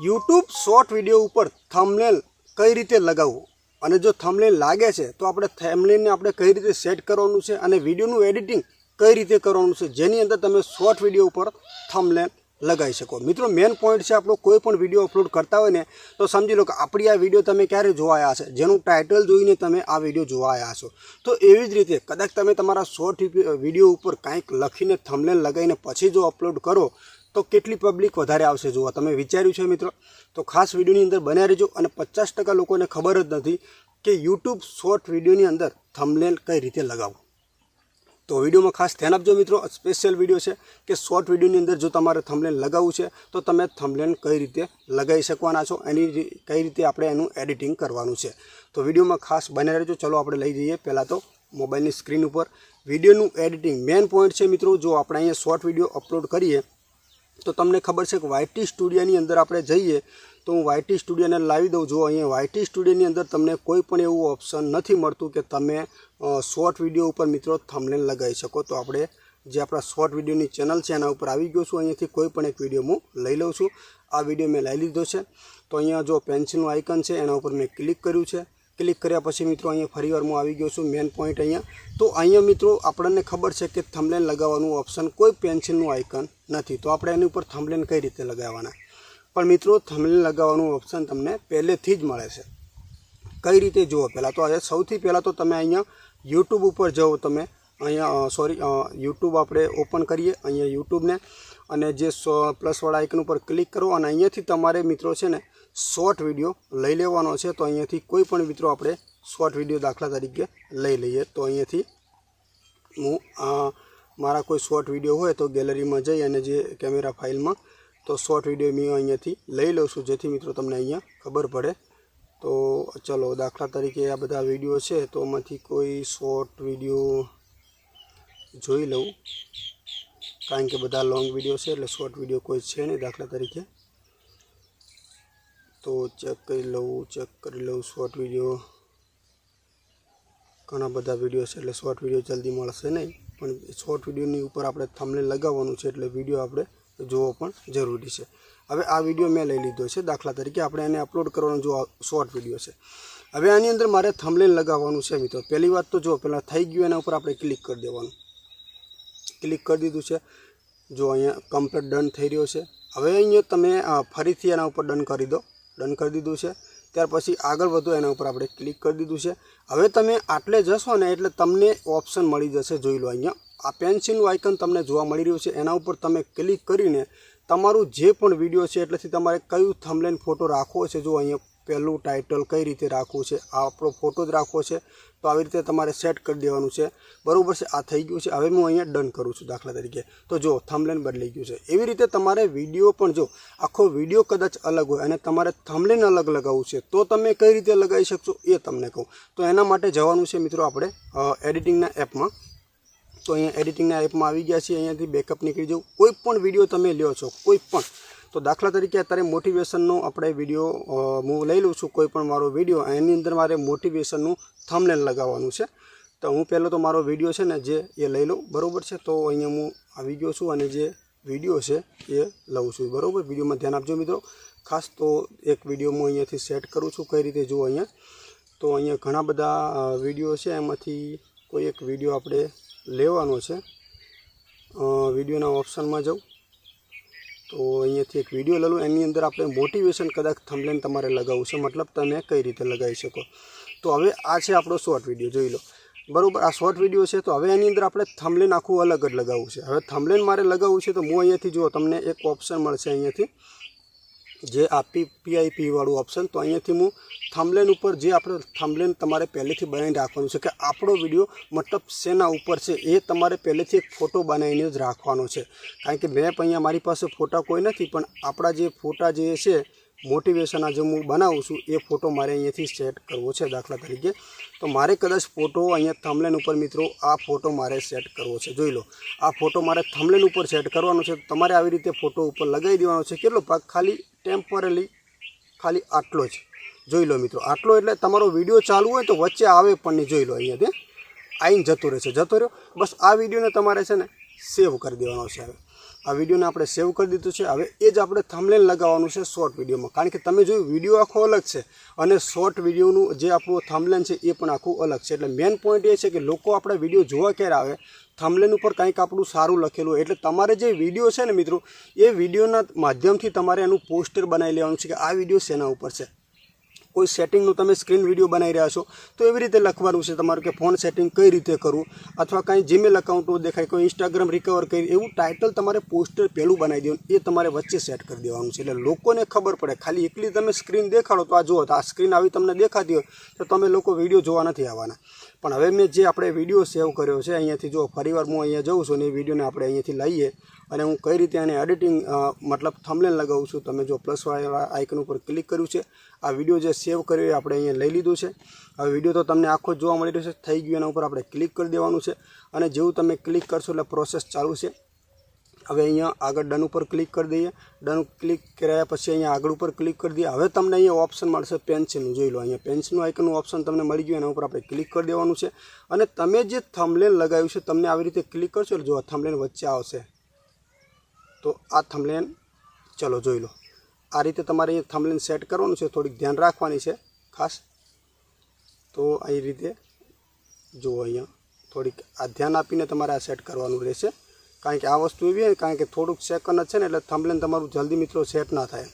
YouTube short video ઉપર thumbnail કઈ રીતે લગાવવું? અને જો થંબનેલ લાગે છે, તો આપણે થંબનેલને આપણે કઈ રીતે સેટ કરવાનું છે અને વિડીયોનું એડિટિંગ કઈ રીતે કરવાનું છે, જેની અંદર તમે શોર્ટ વીડિયો ઉપર થંબનેલ લગાવી શકો. મિત્રો મેઇન પોઈન્ટ છે, આપણો કોઈ પણ વીડિયો અપલોડ કરતા હોય ને, તો સમજી લો કે આપણી આ વીડિયો તમે ક્યારે જોવાયા હશે? જેનું ટાઇટલ જોઈને તમે આ વીડિયો જોવાયા છો તો એવી જ રીતે કદાચ તમે તમારા શોર્ટ વીડિયો ઉપર કાંઈક લખીને થંબનેલ લગાવીને પછી જો અપલોડ કરો તો કેટલી પબ્લિક વધારે આવશે? જુઓ, તમે વિચાર્યું છે મિત્રો. તો ખાસ વિડીયોની અંદર બન્યા રહેજો અને પચાસ ટકા લોકોને ખબર જ નથી કે યુટ્યુબ શોર્ટ વિડીયોની અંદર થંબનેલ કઈ રીતે લગાવવું. તો વિડીયોમાં ખાસ ધ્યાન આપજો મિત્રો. સ્પેશિયલ વીડિયો છે કે શોર્ટ વિડીયોની અંદર જો તમારે થંબનેલ લગાવવું છે, તો તમે થંબનેલ કઈ રીતે લગાવી શકવાના છો, એની કઈ રીતે આપણે એનું એડિટિંગ કરવાનું છે. તો વિડીયોમાં ખાસ બને રહેજો. ચલો, આપણે લઈ જઈએ. પહેલાં તો મોબાઈલની સ્ક્રીન ઉપર. વિડીયોનું એડિટિંગ મેઇન પોઈન્ટ છે મિત્રો. જો આપણે અહીંયા શોર્ટ વીડિયો અપલોડ કરીએ તો તમને ખબર છે કે વાયટી સ્ટુડિયોની અંદર આપણે જઈએ તો હું વાયટી સ્ટુડિયોને લાવી દઉં. જો અહીંયા વાયટી સ્ટુડિયોની અંદર તમને કોઈ પણ એવું ઓપ્શન નથી મળતું કે તમે શોર્ટ વીડિયો ઉપર મિત્રો થંબનેલ લગાવી શકો. તો આપણે જે આપણા શોર્ટ વિડીયોની ચેનલ છે, એના ઉપર આવી ગયો છું. અહીંયાથી કોઈ પણ એક વીડિયો હું લઈ લઉં છું. આ વીડિયો મેં લઈ લીધો છે. તો અહીંયા જો પેન્સિલનું આઇકન છે, એના ઉપર મેં ક્લિક કર્યું છે. ક્લિક કર્યા પછી મિત્રો અહીંયા ફરીવાર હું આવી ગયો છું મેન પોઈન્ટ અહીંયા. તો અહીંયા મિત્રો આપણને ખબર છે કે થમલેન લગાવવાનું ઓપ્શન કોઈ પેન્સિલનું આઇકન નથી. તો આપણે એની ઉપર થમલેન કઈ રીતે લગાવવાના? પણ મિત્રો થમલેન લગાવવાનું ઓપ્શન તમને પહેલેથી જ મળે છે. કઈ રીતે જુઓ પહેલાં તો આજે સૌથી પહેલાં તો તમે અહીંયા યુટ્યુબ ઉપર જાઓ, તમે અહીંયા સોરી યુટ્યુબ આપણે ઓપન કરીએ, અહીંયા યુટ્યુબને અને જે સો પ્લસવાળા આઇકન ઉપર ક્લિક કરો અને અહીંયાથી તમારે મિત્રો છે ને શોર્ટ વીડિયો લઈ લેવાનો છે, તો અહીંયાથી કોઈ પણ મિત્રો આપણે શોર્ટ વીડિયો દાખલા તરીકે લઈ લઈએ. તો અહીંયાથી હું મારા કોઈ શોર્ટ વીડિયો હોય તો ગેલેરીમાં જઈ અને જે કેમેરા ફાઇલમાં, તો શોર્ટ વીડિયો મેં અહીંયાથી લઈ લઉં છું, જેથી મિત્રો તમને અહીંયા ખબર પડે. તો ચલો, દાખલા તરીકે આ બધા વીડિયો છે, તો એમાંથી કોઈ શોર્ટ વીડિયો જોઈ લઉં. કારણ કે બધા લોંગ વીડિયો છે એટલે શોર્ટ વીડિયો કોઈ છે નહીં દાખલા તરીકે. તો ચેક કરી લઉં ચેક કરી લઉં શોર્ટ વીડિયો ઘણા બધા વીડિયો છે એટલે શોર્ટ વીડિયો જલ્દી મળશે નહીં. પણ શોર્ટ વિડીયોની ઉપર આપણે થમને લગાવવાનું છે એટલે વીડિયો આપણે જોવો પણ જરૂરી છે. હવે આ વીડિયો મેં લઈ લીધો છે દાખલા તરીકે આપણે એને અપલોડ કરવાનો જો શોર્ટ વીડિયો છે. હવે આની અંદર મારે થમલેન લગાવવાનું છે મિત્રો. પહેલી વાત તો જો, પહેલાં થઈ ગયું એના ઉપર આપણે ક્લિક કરી દેવાનું. ક્લિક કરી દીધું છે. જો અહીંયા કમ્પ્લીટ ડન થઈ રહ્યો છે. હવે અહીંયા તમે ફરીથી એના ઉપર ડન કરી દો. ડન કરી દીધું છે. ત્યાર પછી આગળ વધુ એના ઉપર આપણે ક્લિક કરી દીધું છે. હવે તમે આટલે જશો ને એટલે તમને ઓપ્શન મળી જશે જોઈ લો અહીંયા. આ પેન્સિલનું આઇકન તમને જોવા મળી રહ્યું છે. એના ઉપર તમે ક્લિક કરીને તમારું જે પણ વીડિયો છે, એટલેથી તમારે કયું થમલેન ફોટો રાખવો છે, જો અહીંયા પહેલું ટાઇટલ કઈ રીતે રાખવું છે આપણો ફોટો જ રાખવો છે, તો આવી રીતે તમારે સેટ કરી દેવાનું છે. બરાબર છે, આ થઈ ગયું છે. હવે હું અહીંયા ડન કરું છું દાખલા તરીકે. તો જો થમલેન બદલાઈ ગયું છે. એવી રીતે તમારે વીડિયો પણ જો, આખો વીડિયો કદાચ અલગ હોય અને તમારે થમલેન અલગ લગાવવું છે, તો તમે કઈ રીતે લગાવી શકશો એ તમને કહું. તો એના માટે જવાનું છે મિત્રો આપણે એડિટિંગના એપમાં તો અહીંયા એડિટિંગના એપમાં આવી ગયા છીએ. અહીંયાથી બેકઅપ નીકળી જવું કોઈ પણ વીડિયો તમે લ્યો છો, કોઈ પણ તો દાખલા તરીકે અત્યારે મોટિવેશનનો આપણે વીડિયો હું લઈ લઉં છું કોઈ પણ મારો વીડિયો એની અંદર મારે મોટિવેશનનું થમનેલ લગાવવાનું છે. તો હું પહેલો તો મારો વીડિયો છે ને જે એ લઈ લઉં, બરાબર છે? તો અહીંયા હું આવી ગયો છું અને જે વીડિયો છે એ લઉં છું, બરાબર? વિડીયોમાં ધ્યાન આપજો મિત્રો. ખાસ તો એક વીડિયો હું અહીંયાથી સેટ કરું છું કઈ રીતે જુઓ અહીંયા. તો અહીંયા ઘણા બધા વીડિયો છે, એમાંથી કોઈ એક વીડિયો આપણે લેવાનો છે. વિડીયોના ઓપ્શનમાં જાઉં. તો અહીંયાથી એક વીડિયો લઉં. એની અંદર આપણે મોટિવેશન કદાચ થંબલેન તમારે લગાવવું છે. મતલબ તમે કઈ રીતે લગાવી શકો. તો હવે આ છે આપણો શોર્ટ વીડિયો જોઈ લો. બરાબર, આ શોર્ટ વીડિયો છે. તો હવે એની અંદર આપણે થંબલેન આખું અલગ જ લગાવવું છે. હવે થંબલેન મારે લગાવવું છે તો હું અહીંયાથી જુઓ, તમને એક ઓપ્શન મળશે અહીંયાથી. જે આ પીઆઈપી વાળું ઓપ્શન તો અહીંયાથી હું થમલેન ઉપર જે આપણે થમલેન તમારે પહેલેથી બનાવીને રાખવાનું છે, કે આપણો વીડિયો મતલબ શેના ઉપર છે, એ તમારે પહેલેથી એક ફોટો બનાવીને જ રાખવાનો છે. કારણ કે મેપ અહીંયા મારી પાસે ફોટા કોઈ નથી, પણ આપણા જે ફોટા જે છે મોટિવેશનના જે હું બનાવું છું, એ ફોટો મારે અહીંયાથી સેટ કરવો છે દાખલા તરીકે. તો મારે કદાચ ફોટો અહીંયા થમલેન ઉપર મિત્રો, આ ફોટો મારે સેટ કરવો છે. જોઈ લો, આ ફોટો મારે થમલેન ઉપર સેટ કરવાનો છે તમારે આવી રીતે ફોટો ઉપર લગાવી દેવાનો છે. કેટલો ભાગ? ખાલી ટેમ્પરરી ખાલી આટલો જ. જોઈ લો મિત્રો, આટલો એટલે તમારો વીડિયો ચાલુ હોય તો વચ્ચે આવે પણ નહીં. જોઈ લો અહીંયાથી આવીને જતો રહેશે, જતો રહ્યો. બસ આ વિડીયોને તમારે છે ને સેવ કરી દેવાનો છે હવે. આ વિડીયોને આપણે સેવ કરી દીધું છે. હવે એ જ આપણે થમલેન લગાવવાનું છે શોર્ટ વિડીયોમાં. કારણ કે તમે જોયું વીડિયો આખો અલગ છે અને શોર્ટ વિડીયોનું જે આપણું થમલેન છે એ પણ આખું અલગ છે. એટલે મેઇન પોઈન્ટ એ છે કે લોકો આપણે વીડિયો જોવા ક્યારે આવે થમલેન ઉપર કંઈક આપણું સારું લખેલું એટલે તમારે જે વીડિયો છે ને મિત્રો, એ વિડીયોના માધ્યમથી તમારે એનું પોસ્ટર બનાવી લેવાનું છે કે આ વીડિયો શેના ઉપર છે. કોઈ સેટિંગનું તમે સ્ક્રીન વીડિયો બનાવી રહ્યા છો, તો એવી રીતે લખવાનું છે તમારું કે ફોન સેટિંગ કઈ રીતે કરવું, અથવા કાંઈ જીમેલ અકાઉન્ટો દેખાય, કોઈ ઇન્સ્ટાગ્રામ રિકવર કરી, એવું ટાઇટલ તમારે પોસ્ટર પહેલું બનાવી દેવાનું, એ તમારે વચ્ચે સેટ કરી દેવાનું છે. એટલે લોકોને ખબર પડે, ખાલી એકલી તમે સ્ક્રીન દેખાડો તો આ જુઓ, તો આ સ્ક્રીન આવી તમને દેખાતી હોય, તો તમે લોકો વીડિયો જોવા નથી આવવાના. પણ હવે મેં જે આપણે વીડિયો સેવ કર્યો છે, અહીંયાથી જો ફરીવાર હું અહીંયા જઉં છું ને એ વિડીયોને આપણે અહીંયાથી લઈએ અને હું કઈ રીતે આને એડિટિંગ મતલબ થમલેન લગાવું છું, તમે જો પ્લસવાળા આઇકન ઉપર ક્લિક કર્યું છે, આ વીડિયો જે સેવ કર્યો એ આપણે અહીંયા લઈ લીધું છે. હવે વીડિયો તો તમને આખો જોવા મળી રહ્યો છે, થઈ ગયું એના ઉપર આપણે ક્લિક કરી દેવાનું છે. અને જેવું તમે ક્લિક કરશો એટલે પ્રોસેસ ચાલુ છે. હવે અહીંયા આગળ ડન ઉપર ક્લિક કરી દઈએ. ડન ક્લિક કર્યા પછી અહીંયા આગળ ઉપર ક્લિક કરી દઈએ. હવે તમને અહીંયા ઓપ્શન મળશે પેન્સિલનું જોઈ લો, અહીંયા પેન્સિલનું આઇકનનું ઓપ્શન તમને મળી ગયું, એના ઉપર આપણે ક્લિક કરી દેવાનું છે. અને તમે જે થમલેન લગાવ્યું છે, તમને આવી રીતે ક્લિક કરશો એટલે જો થમલેન વચ્ચે આવશે. તો આ થમલેન ચલો જોઈ લો. આ રીતે તમારે એ થમલેન સેટ કરવાનું છે, થોડીક ધ્યાન રાખવાની છે, ખાસ. તો આ રીતે જુઓ અહીંયા, થોડીક આ ધ્યાન આપીને તમારે આ સેટ કરવાનું રહેશે. કારણ કે આ વસ્તુ એવી હોય કારણ કે થોડુંક સેકન્ડ જ છે ને, એટલે થમલેન તમારું જલ્દી મિત્રો સેટ ના થાય.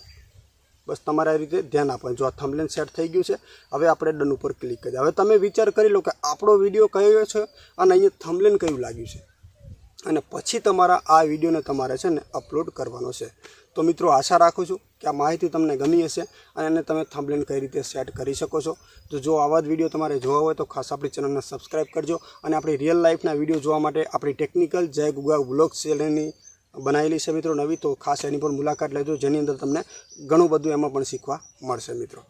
બસ તમારે આ રીતે ધ્યાન આપવાનું. જો આ થમલેન સેટ થઈ ગયું છે, હવે આપણે ડન ઉપર ક્લિક કરીએ. હવે તમે વિચાર કરી લો કે આપણો વીડિયો કયો છે અને અહીંયા થમલેન કયું લાગ્યું છે. અને પછી તમારા આ વિડીયોને તમારે છે ને અપલોડ કરવાનો છે. તો મિત્રો, આશા રાખું છું કે આ માહિતી તમને ગમી હશે અને એને તમે થંબલેન કઈ રીતે સેટ કરી શકો છો. તો જો આવા જ વીડિયો તમારે જોવા હોય તો ખાસ આપણી ચેનલને સબસ્ક્રાઈબ કરજો અને આપણી રિયલ લાઈફના વીડિયો જોવા માટે આપણી ટેકનિકલ જય ગુગા બ્લોગ ચેનલની બનાવેલી છે મિત્રો નવી. તો ખાસ એની પર મુલાકાત લેજો, જેની અંદર તમને ઘણું બધું એમાં પણ શીખવા મળશે મિત્રો.